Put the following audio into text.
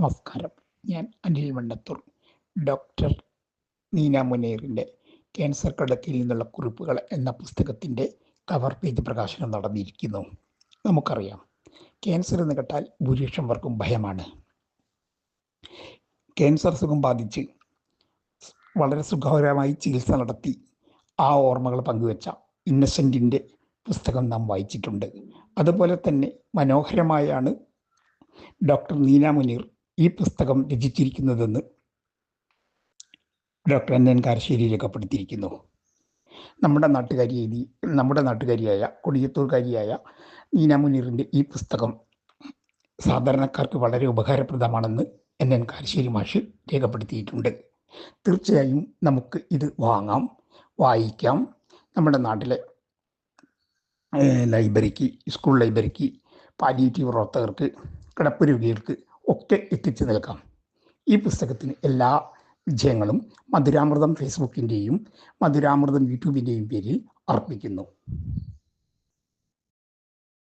നമസ്കാരം. ഞാൻ അനിൽ വണ്ണത്തൂർ ഡോക്ടർ നീന മുനീറിന്റെ ക്യാൻസർ കടക്കിൽ നിന്നുള്ള കുറിപ്പുകൾ എന്ന പുസ്തകത്തിന്റെ കവർ പേജ് പ്രകാശനം നടന്നിരിക്കുന്നു. നമുക്കറിയാം. ക്യാൻസർ എന്ന് കേട്ടാൽ ഭൂരിപക്ഷം പേർക്കും ഭയമാണ്. ക്യാൻസർ സുഖം ബാധിച്ച് വളരെ സുഖകരമായി ചികിത്സ നടത്തി ആ ഓർമ്മകൾ പങ്കുവെച്ച ഇന്നസെന്റിന്റെ പുസ്തകം നാം വായിച്ചിട്ടുണ്ട്. അതുപോലെ തന്നെ മനോഹരമായാണ് ഡോക്ടർ നീന മുനീർ ഈ പുസ്തകം രചിച്ചിരിക്കുന്നതെന്ന് ഡോക്ടർ എൻ എൻ കാരശ്ശേരി രേഖപ്പെടുത്തിയിരിക്കുന്നു നമ്മുടെ നാട്ടുകാരി എഴുതി നമ്മുടെ നാട്ടുകാരിയായ കൊടിയത്തൂർകാരിയായ നീന മുനീറിന്റെ ഈ പുസ്തകം സാധാരണക്കാർക്ക് വളരെ ഉപകാരപ്രദമാണെന്ന് എൻ എൻ കാരശ്ശേരി മാഷ് രേഖപ്പെടുത്തിയിട്ടുണ്ട്. തീർച്ചയായും നമുക്ക് ഇത് വാങ്ങാം വായിക്കാം. നമ്മുടെ നാട്ടിലെ ലൈബ്രറിക്ക് സ്കൂൾ ലൈബ്രറിക്ക് പാലിയേറ്റീവ് പ്രവർത്തകർക്ക് കിടപ്പുരോഗികൾക്ക് ഒക്കെ എത്തിച്ചു നൽകാം ഈ പുസ്തകത്തിന് എല്ലാ വിജയങ്ങളും മധുരാമൃതം ഫേസ്ബുക്കിന്റെയും മധുരാമൃതം യൂട്യൂബിന്റെയും പേരിൽ അർപ്പിക്കുന്നു.